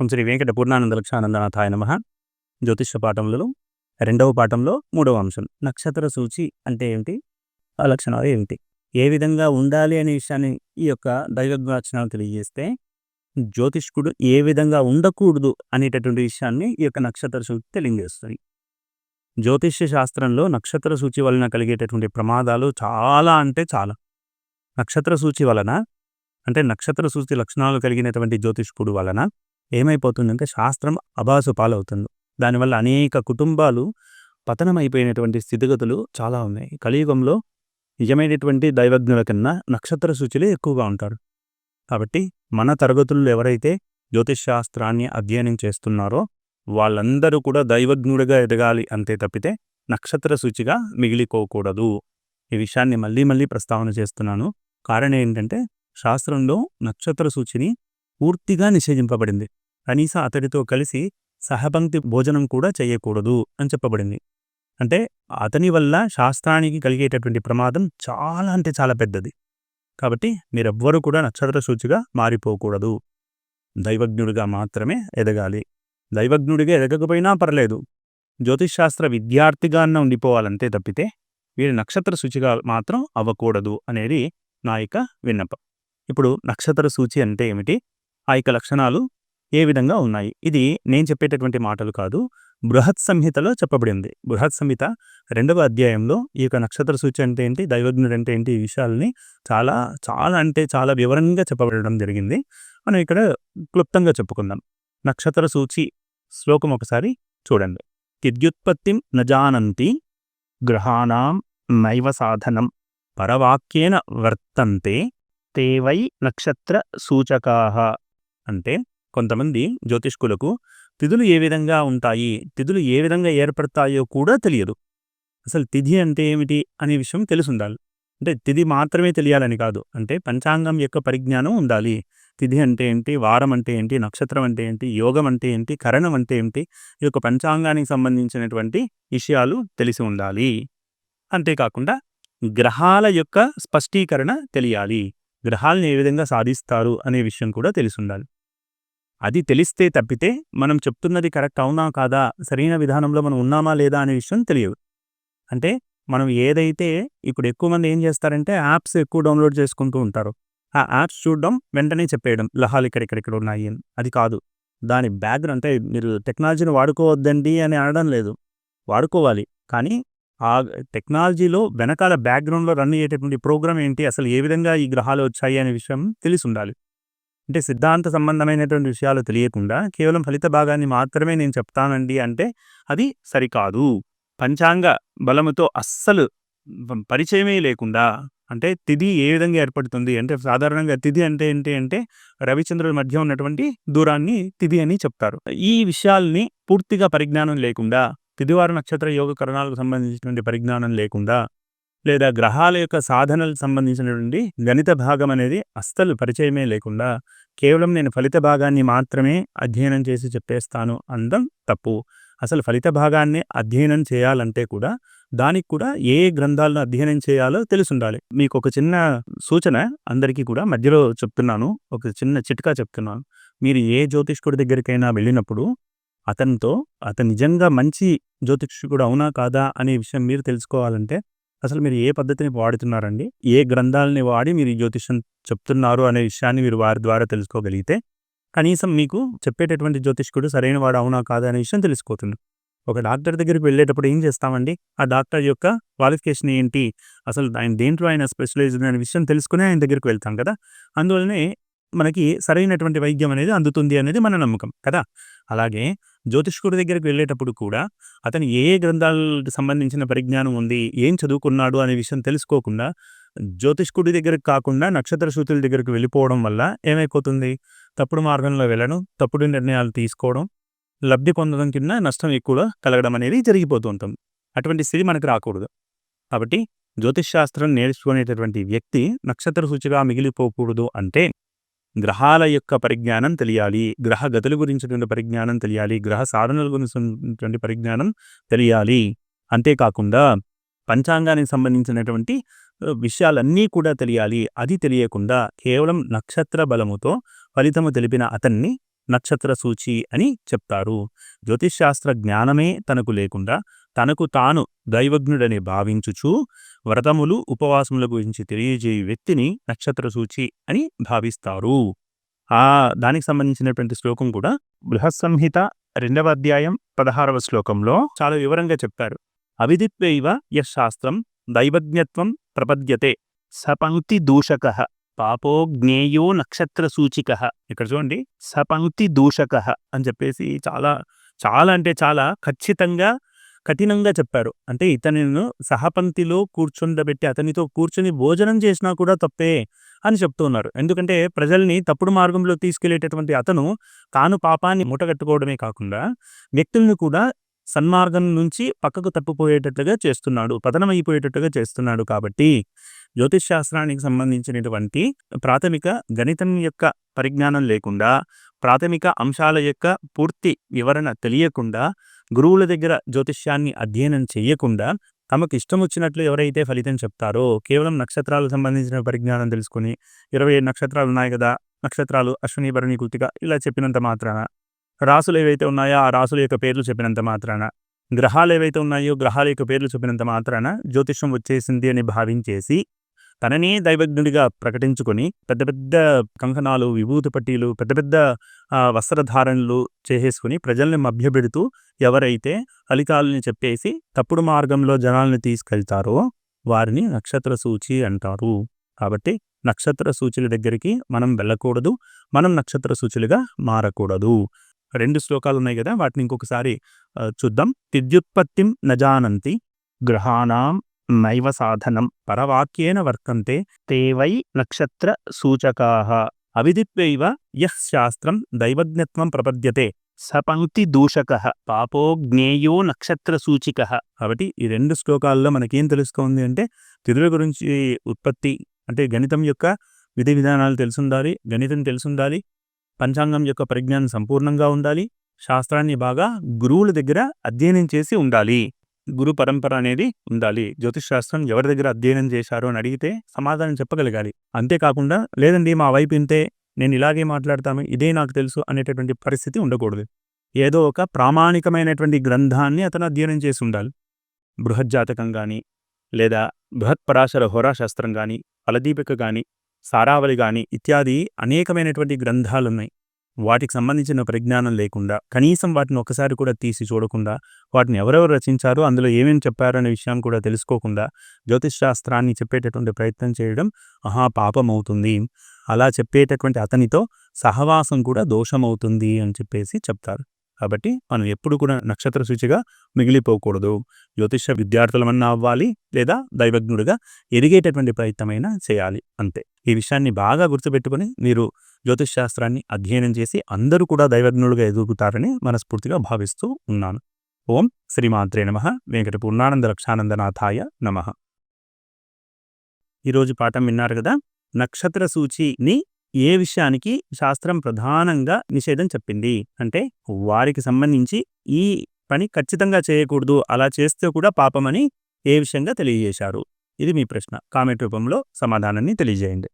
ఓం శ్రీ వెంకట పూర్ణానంద లక్షానందనాథాయ నమ. జ్యోతిష పాఠంలో రెండవ పాఠంలో మూడవ అంశం. నక్షత్ర సూచి అంటే ఏమిటి? ఆ లక్షణాలు ఏమిటి? ఏ విధంగా ఉండాలి అనే విషయాన్ని ఈ యొక్క దైవజ్ఞ లక్షణాలు తెలియజేస్తే జ్యోతిష్కుడు ఏ విధంగా ఉండకూడదు అనేటటువంటి విషయాన్ని ఈ యొక్క నక్షత్ర సూచి తెలియజేస్తుంది. జ్యోతిష్య శాస్త్రంలో నక్షత్ర సూచి వలన కలిగేటటువంటి ప్రమాదాలు చాలా అంటే చాలా. నక్షత్ర సూచి వలన అంటే నక్షత్ర సూచి లక్షణాలు కలిగినటువంటి జ్యోతిష్కుడు వలన ఏమైపోతుందంటే శాస్త్రం అబాసు పాలవుతుంది. దానివల్ల అనేక కుటుంబాలు పతనమైపోయినటువంటి స్థితిగతులు చాలా ఉన్నాయి. కలియుగంలో నిజమైనటువంటి దైవజ్ఞుల కన్నా నక్షత్ర సూచులే ఎక్కువగా ఉంటారు. కాబట్టి మన తరగతుల్లో ఎవరైతే జ్యోతిష్ శాస్త్రాన్ని అధ్యయనం చేస్తున్నారో వాళ్ళందరూ కూడా దైవజ్ఞుడిగా ఎదగాలి అంతే తప్పితే నక్షత్ర సూచిగా మిగిలిపోకూడదు. ఈ విషయాన్ని మళ్ళీ మళ్ళీ ప్రస్తావన చేస్తున్నాను. కారణం ఏంటంటే శాస్త్రంలో నక్షత్ర సూచిని పూర్తిగా నిషేధింపబడింది. కనీసం అతడితో కలిసి సహపంక్తి భోజనం కూడా చేయకూడదు అని చెప్పబడింది. అంటే అతని వల్ల శాస్త్రానికి కలిగేటటువంటి ప్రమాదం చాలా అంటే చాలా పెద్దది. కాబట్టి మీరెవ్వరూ కూడా నక్షత్ర సూచిగా మారిపోకూడదు. దైవజ్ఞుడిగా మాత్రమే ఎదగాలి. దైవజ్ఞుడిగా ఎదగకపోయినా పర్లేదు. జ్యోతిష్శాస్త్ర విద్యార్థిగా ఉండిపోవాలంతే తప్పితే వీరి నక్షత్ర సూచిగా మాత్రం అవ్వకూడదు అనేది నా యొక్క విన్నపం. ఇప్పుడు నక్షత్ర సూచి అంటే ఏమిటి? ఆ యొక్క లక్షణాలు ఏ విధంగా ఉన్నాయి? ఇది నేను చెప్పేటటువంటి మాటలు కాదు. బృహత్ సంహితలో చెప్పబడింది. బృహత్ సంహిత రెండవ అధ్యాయంలో ఈ యొక్క నక్షత్ర సూచి అంటే ఏంటి? దైవజ్ఞుడు అంటే ఏంటి? ఈ విషయాలని చాలా చాలా అంటే చాలా వివరంగా చెప్పబడడం జరిగింది. మనం ఇక్కడ క్లుప్తంగా చెప్పుకుందాం. నక్షత్ర సూచి శ్లోకం ఒకసారి చూడండి. విద్యుత్పత్తిం నజానంతి గ్రహాణం నైవ సాధనం పరవాక్యేన వర్తంతే తేవై నక్షత్ర సూచకాహ అంటే కొంతమంది జ్యోతిష్కులకు తిథులు ఏ విధంగా ఉంటాయి తిథులు ఏ విధంగా ఏర్పడతాయో కూడా తెలియదు. అసలు తిథి అంటే ఏమిటి అనే విషయం తెలుసుండాలి. అంటే తిథి మాత్రమే తెలియాలని కాదు. అంటే పంచాంగం యొక్క పరిజ్ఞానం ఉండాలి. తిథి అంటే ఏంటి వారం అంటే ఏంటి నక్షత్రం అంటే ఏంటి యోగం అంటే ఏంటి కరణం అంటే ఏంటి ఈ యొక్క పంచాంగానికి సంబంధించినటువంటి విషయాలు తెలిసి ఉండాలి. అంతేకాకుండా గ్రహాల యొక్క స్పష్టీకరణ తెలియాలి. గ్రహాలను ఏ విధంగా సాధిస్తారు అనే విషయం కూడా తెలిసి ఉండాలి. అది తెలిస్తే తప్పితే మనం చెప్తున్నది కరెక్ట్ అవునా కాదా సరైన విధానంలో మనం ఉన్నామా లేదా అనే విషయం తెలియదు. అంటే మనం ఏదైతే ఇప్పుడు ఎక్కువ మంది ఏం చేస్తారంటే యాప్స్ ఎక్కువ డౌన్లోడ్ చేసుకుంటూ ఉంటారు. ఆ యాప్స్ చూడడం వెంటనే చెప్పేయడం లహాలు ఇక్కడిక్కడిక్కడ ఉన్నాయి అని. అది కాదు. దాని బ్యాక్గ్రౌండ్ అంటే మీరు టెక్నాలజీని వాడుకోవద్దండి అని అనడం లేదు. వాడుకోవాలి. కానీ ఆ టెక్నాలజీలో వెనకాల బ్యాక్గ్రౌండ్లో రన్ అయ్యేటటువంటి ప్రోగ్రామ్ ఏంటి అసలు ఏ విధంగా ఈ గ్రహాలు వచ్చాయి అనే విషయం తెలిసి ఉండాలి. అంటే సిద్ధాంత సంబంధమైనటువంటి విషయాలు తెలియకుండా కేవలం ఫలిత భాగాన్ని మాత్రమే నేను చెప్తానండి అంటే అది సరికాదు. పంచాంగ బలముతో అస్సలు పరిచయమే లేకుండా అంటే తిథి ఏ విధంగా ఏర్పడుతుంది అంటే సాధారణంగా తిథి అంటే ఏంటి అంటే రవిచంద్రుల మధ్య ఉన్నటువంటి దూరాన్ని తిథి అని చెప్తారు. ఈ విషయాల్ని పూర్తిగా పరిజ్ఞానం లేకుండా తిదివార నక్షత్ర యోగ కరణాలకు సంబంధించినటువంటి పరిజ్ఞానం లేకుండా లేదా గ్రహాల యొక్క సాధనలకు సంబంధించినటువంటి గణిత భాగం అనేది అస్సలు పరిచయమే లేకుండా కేవలం నేను ఫలిత భాగాన్ని మాత్రమే అధ్యయనం చేసి చెప్పేస్తాను అందం తప్పు. అసలు ఫలిత భాగాన్ని అధ్యయనం చేయాలంటే కూడా దానికి కూడా ఏ గ్రంథాలను అధ్యయనం చేయాలో తెలుసుండాలి. మీకు ఒక చిన్న సూచన అందరికీ కూడా మధ్యలో చెప్తున్నాను. ఒక చిన్న చిట్కా చెప్తున్నాను. మీరు ఏ జ్యోతిష్కుడి దగ్గరికైనా వెళ్ళినప్పుడు అతనితో అతను నిజంగా మంచి జ్యోతిష్కుడు అవునా కాదా అనే విషయం మీరు తెలుసుకోవాలంటే అసలు మీరు ఏ పద్ధతిని వాడుతున్నారండి? ఏ గ్రంథాలని వాడి మీరు జ్యోతిష్యం చెప్తున్నారు అనే విషయాన్ని మీరు వారి ద్వారా తెలుసుకోగలిగితే కనీసం మీకు చెప్పేటటువంటి జ్యోతిష్కుడు సరైన వాడు అవునా కాదా అనే విషయం తెలిసిపోతుంది. ఒక డాక్టర్ దగ్గరికి వెళ్ళేటప్పుడు ఏం చేస్తామండి? ఆ డాక్టర్ యొక్క క్వాలిఫికేషన్ ఏంటి? అసలు ఆయన దేంట్లో ఆయన స్పెషలైజ్ అనే విషయం తెలుసుకుని ఆయన దగ్గరికి వెళ్తాం కదా? అందువల్లనే మనకి సరైనటువంటి వైద్యం అనేది అందుతుంది అనేది మన నమ్మకం కదా? అలాగే జ్యోతిష్కుడి దగ్గరికి వెళ్ళేటప్పుడు కూడా అతను ఏ గ్రంథాలకు సంబంధించిన పరిజ్ఞానం ఉంది ఏం చదువుకున్నాడు అనే విషయం తెలుసుకోకుండా జ్యోతిష్కుడి దగ్గరకు కాకుండా నక్షత్ర సూతుల దగ్గరికి వెళ్ళిపోవడం వల్ల ఏమైపోతుంది? తప్పుడు మార్గంలో వెళ్ళడం తప్పుడు నిర్ణయాలు తీసుకోవడం లబ్ధి పొందడం కింద నష్టం ఎక్కువగా కలగడం అనేది జరిగిపోతూ ఉంటుంది. అటువంటి స్థితి మనకు రాకూడదు. కాబట్టి జ్యోతిష్ శాస్త్రం నేర్చుకునేటటువంటి వ్యక్తి నక్షత్ర సూచిగా మిగిలిపోకూడదు అంటే గ్రహాల యొక్క పరిజ్ఞానం తెలియాలి గ్రహ గతుల గురించినటువంటి పరిజ్ఞానం తెలియాలి గ్రహ సాధనల గురించినటువంటి పరిజ్ఞానం తెలియాలి. అంతేకాకుండా పంచాంగానికి సంబంధించినటువంటి విషయాలన్నీ కూడా తెలియాలి. అది తెలియకుండా కేవలం నక్షత్ర బలముతో ఫలితము తెలిపిన అతన్ని నక్షత్ర సూచి అని చెప్తారు. జ్యోతిష్శాస్త్ర జ్ఞానమే తనకు లేకుండా తనకు తాను దైవజ్ఞుడని భావించుచు వ్రతములు ఉపవాసముల గురించి తెలియజేయ వ్యక్తిని నక్షత్ర సూచి అని భావిస్తారు. ఆ దానికి సంబంధించినటువంటి శ్లోకం కూడా బృహస్సంహిత రెండవ అధ్యాయం పదహారవ శ్లోకంలో చాలా వివరంగా చెప్పారు అవిదిత్వైవ యశాస్త్రం దైవజ్ఞత్వం ప్రపద్యతే. సపంక్తి దూషక పాపో జ్ఞేయో నక్షత్ర సూచిక ఇక్కడ చూడండి సపంక్తి దూషక అని చెప్పేసి చాలా చాలా అంటే చాలా ఖచ్చితంగా కఠినంగా చెప్పారు. అంటే ఇతనిను సహపంక్తిలో కూర్చుండబెట్టి అతనితో కూర్చొని భోజనం చేసినా కూడా తప్పే అని చెప్తూ ఉన్నారు. ఎందుకంటే ప్రజల్ని తప్పుడు మార్గంలో తీసుకెళ్ళేటటువంటి అతను తాను పాపాన్ని మూటగట్టుకోవడమే కాకుండా వ్యక్తులను కూడా సన్మార్గం నుంచి పక్కకు తప్పిపోయేటట్లుగా చేస్తున్నాడు పతనమైపోయేటట్టుగా చేస్తున్నాడు కాబట్టి జ్యోతిష్ శాస్త్రానికి సంబంధించినటువంటి ప్రాథమిక గణితం యొక్క పరిజ్ఞానం లేకుండా ప్రాథమిక అంశాల యొక్క పూర్తి వివరణ తెలియకుండా గురువుల దగ్గర జ్యోతిష్యాన్ని అధ్యయనం చేయకుండా తమకు ఇష్టం వచ్చినట్లు ఎవరైతే ఫలితం చెప్తారో కేవలం నక్షత్రాలకు సంబంధించిన పరిజ్ఞానం తెలుసుకుని ఇరవై ఏడు నక్షత్రాలు ఉన్నాయి కదా నక్షత్రాలు అశ్విని భరణి కృతిక ఇలా చెప్పినంత మాత్రాన. రాసులు ఏవైతే ఉన్నాయో ఆ రాసుల యొక్క పేర్లు చెప్పినంత మాత్రాన. గ్రహాలు ఏవైతే ఉన్నాయో గ్రహాల యొక్క పేర్లు చెప్పినంత మాత్రాన జ్యోతిష్యం వచ్చేసింది అని భావించేసి తననే దైవజ్ఞుడిగా ప్రకటించుకొని పెద్ద పెద్ద కంకణాలు విభూతి పట్టీలు పెద్ద పెద్ద వస్త్రధారణలు చేసేసుకుని ప్రజల్ని మభ్యపెడుతూ ఎవరైతే ఫలితాలని చెప్పేసి తప్పుడు మార్గంలో జనాల్ని తీసుకెళ్తారో వారిని నక్షత్ర సూచి అంటారు. కాబట్టి నక్షత్ర సూచుల దగ్గరికి మనం వెళ్ళకూడదు మనం నక్షత్ర సూచులుగా మారకూడదు. రెండు శ్లోకాలు ఉన్నాయి కదా వాటిని ఇంకొకసారి చూద్దాం. తిద్యుత్పత్తిం నజానంతి గ్రహాణం నైవ సాధనం పరవాక్యేన వర్తంతే తేవై నక్షత్ర సూచకాహ అవిదిత్వైవ యః శాస్త్రం దైవజ్ఞత్వం ప్రపద్యతే। సపంక్తి దూషక పాపో జ్ఞేయో నక్షత్ర సూచిక కాబట్టి ఈ రెండు శ్లోకాల్లో మనకేం తెలుస్తోంది అంటే తిరుల గురించి ఉత్పత్తి అంటే గణితం యొక్క విధి విధానాలు తెలుసుండాలి గణితం తెలుసుండాలి పంచాంగం యొక్క పరిజ్ఞానం సంపూర్ణంగా ఉండాలి శాస్త్రాన్ని బాగా గురువుల దగ్గర అధ్యయనం చేసి ఉండాలి। గురు పరంపర అనేది ఉండాలి. జ్యోతిష్శాస్త్రం ఎవరి దగ్గర అధ్యయనం చేశారో అని అడిగితే సమాధానం చెప్పగలగాలి. అంతేకాకుండా లేదండి మా వైపు ఇంతే నేను ఇలాగే మాట్లాడతాను ఇదే నాకు తెలుసు అనేటటువంటి పరిస్థితి ఉండకూడదు. ఏదో ఒక ప్రామాణికమైనటువంటి గ్రంథాన్ని అతను అధ్యయనం చేసి ఉండాలి. బృహజ్జాతకం కానీ లేదా బృహత్పరాశర హోరాశాస్త్రం కానీ ఫలదీపిక కానీ సారావళి కానీ ఇత్యాది అనేకమైనటువంటి గ్రంథాలున్నాయి. వాటికి సంబంధించిన పరిజ్ఞానం లేకుండా కనీసం వాటిని ఒకసారి కూడా తీసి చూడకుండా వాటిని ఎవరెవరు రచించారో అందులో ఏమేమి చెప్పారనే విషయం కూడా తెలుసుకోకుండా జ్యోతిష్ శాస్త్రాన్ని చెప్పేటటువంటి ప్రయత్నం చేయడం మహా పాపమవుతుంది. అలా చెప్పేటటువంటి అతనితో సహవాసం కూడా దోషమవుతుంది అని చెప్పేసి చెప్తారు. కాబట్టి మనం ఎప్పుడు కూడా నక్షత్ర సూచిగా మిగిలిపోకూడదు. జ్యోతిష విద్యార్థులమన్నా అవ్వాలి లేదా దైవజ్ఞుడిగా ఎరిగేటటువంటి ప్రయత్నమైనా చేయాలి అంతే. ఈ విషయాన్ని బాగా గుర్తుపెట్టుకుని మీరు జ్యోతిష్ శాస్త్రాన్ని అధ్యయనం చేసి అందరూ కూడా దైవజ్ఞులుగా ఎదుగుతారని మనస్ఫూర్తిగా భావిస్తూ ఉన్నాను. ఓం శ్రీమాత్రే నమ. వెంకటపూర్ణానంద లక్షానందనాథాయ రక్షానందనాథాయ నమ. ఈరోజు పాఠం విన్నారు కదా? నక్షత్ర సూచిని ఏ విషయానికి శాస్త్రం ప్రధానంగా నిషేధం చెప్పింది? అంటే వారికి సంబంధించి ఈ పని ఖచ్చితంగా చేయకూడదు అలా చేస్తే కూడా పాపమని ఏ విషయంగా తెలియజేశారు? ఇది మీ ప్రశ్న. కామెంట్ రూపంలో సమాధానాన్ని తెలియజేయండి.